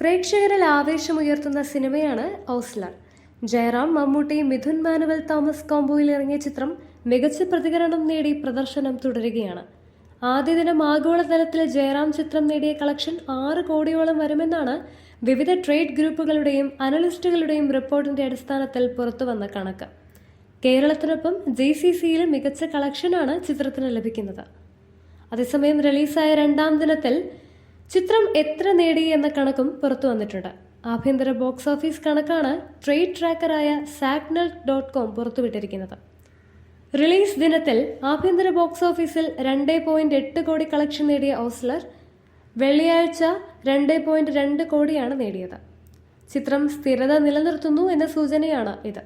പ്രേക്ഷകരിൽ ആവേശമുയർത്തുന്ന സിനിമയാണ് ഔസ്ലർ ജയറാം മമ്മൂട്ടി മിഥുൻ മാനുവൽ തോമസ് കോംബോയിൽ ഇറങ്ങിയ ചിത്രം മികച്ച പ്രതികരണം നേടി പ്രദർശനം തുടരുകയാണ്. ആദ്യ ദിനം ആഗോളതലത്തിൽ ജയറാം ചിത്രം നേടിയ കളക്ഷൻ ആറ് കോടിയോളം വരുമെന്നാണ് വിവിധ ട്രേഡ് ഗ്രൂപ്പുകളുടെയും അനലിസ്റ്റുകളുടെയും റിപ്പോർട്ടിന്റെ അടിസ്ഥാനത്തിൽ പുറത്തുവന്ന കണക്ക്. കേരളത്തിനൊപ്പം ജി സി സിയിൽ മികച്ച കളക്ഷനാണ് ചിത്രത്തിന് ലഭിക്കുന്നത്. അതേസമയം റിലീസായ രണ്ടാം ദിനത്തിൽ ചിത്രം എത്ര നേടി എന്ന കണക്കും പുറത്തു വന്നിട്ടുണ്ട്. ആഭ്യന്തര ബോക്സ് ഓഫീസ് കണക്കാണ് ട്രേഡ് ട്രാക്കറായ സാഗ്നൽ ഡോട്ട് കോം പുറത്തുവിട്ടിരിക്കുന്നത്. റിലീസ് ദിനത്തിൽ ആഭ്യന്തര ബോക്സ് ഓഫീസിൽ രണ്ട് പോയിന്റ് എട്ട് കോടി കളക്ഷൻ നേടിയ ഓസ്ലർ വെള്ളിയാഴ്ച രണ്ട് പോയിന്റ് രണ്ട് കോടിയാണ് നേടിയത്. ചിത്രം സ്ഥിരത നിലനിർത്തുന്നു എന്ന സൂചനയാണ് ഇത്.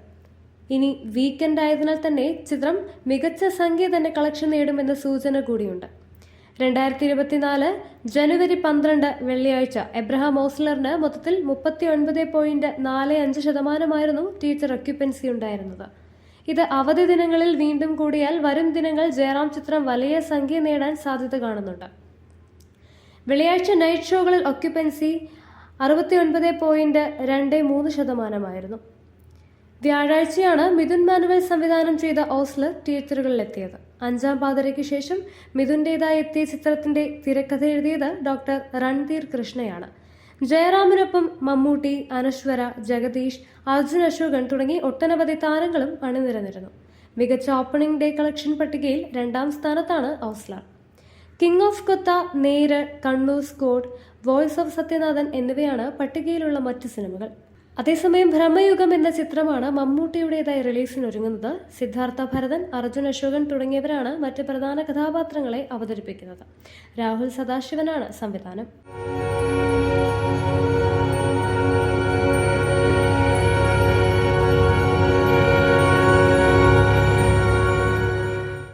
ഇനി വീക്കെൻഡ് ആയതിനാൽ തന്നെ ചിത്രം മികച്ച സംഖ്യ തന്നെ കളക്ഷൻ നേടുമെന്ന സൂചന കൂടിയുണ്ട്. രണ്ടായിരത്തി ഇരുപത്തിനാല് ജനുവരി പന്ത്രണ്ട് വെള്ളിയാഴ്ച എബ്രഹാം ഓസ്ലറിന് മൊത്തത്തിൽ മുപ്പത്തി ഒൻപത് പോയിന്റ് നാല് അഞ്ച് ശതമാനമായിരുന്നു ടീച്ചർ ഒക്യുപ്പൻസി ഉണ്ടായിരുന്നത്. ഇത് അവധി ദിനങ്ങളിൽ വീണ്ടും കൂടിയാൽ വരും ദിനങ്ങൾ ജയറാം ചിത്രം വലിയ സംഖ്യ നേടാൻ സാധ്യത കാണുന്നുണ്ട്. വെള്ളിയാഴ്ച നൈറ്റ് ഷോകളിൽ ഒക്യുപ്പൻസി അറുപത്തി ഒൻപത് പോയിന്റ് രണ്ട് മൂന്ന് ശതമാനമായിരുന്നു. വ്യാഴാഴ്ചയാണ് മിഥുൻ മാനുവൽ സംവിധാനം ചെയ്ത ഓസ്ലർ തിയേറ്ററുകളിലെത്തിയത് അഞ്ചാം പാതിരയ്ക്ക് ശേഷം മിഥുന്റെതായി എത്തിയ ചിത്രത്തിന്റെ തിരക്കഥ എഴുതിയത് ഡോക്ടർ രൺധീർ കൃഷ്ണയാണ്. ജയറാമിനൊപ്പം മമ്മൂട്ടി അനശ്വര ജഗദീഷ് അർജുൻ അശോകൻ തുടങ്ങി ഒട്ടനവധി താരങ്ങളും അണിനിരന്നിരുന്നു. മികച്ച ഓപ്പണിംഗ് ഡേ കളക്ഷൻ പട്ടികയിൽ രണ്ടാം സ്ഥാനത്താണ് ഔസ്ല king of Kotha Neru Kannur squad voice of Sathyanathan എന്നിവയാണ് പട്ടികയിലുള്ള മറ്റ് സിനിമകൾ. അതേസമയം ഭ്രമയുഗം എന്ന ചിത്രമാണ് മമ്മൂട്ടിയുടേതായി റിലീസിനൊരുങ്ങുന്നത്. സിദ്ധാർത്ഥ ഭരതൻ അർജുൻ അശോകൻ തുടങ്ങിയവരാണ് മറ്റ് പ്രധാന കഥാപാത്രങ്ങളെ അവതരിപ്പിക്കുന്നത്. രാഹുൽ സദാശിവനാണ് സംവിധാനം.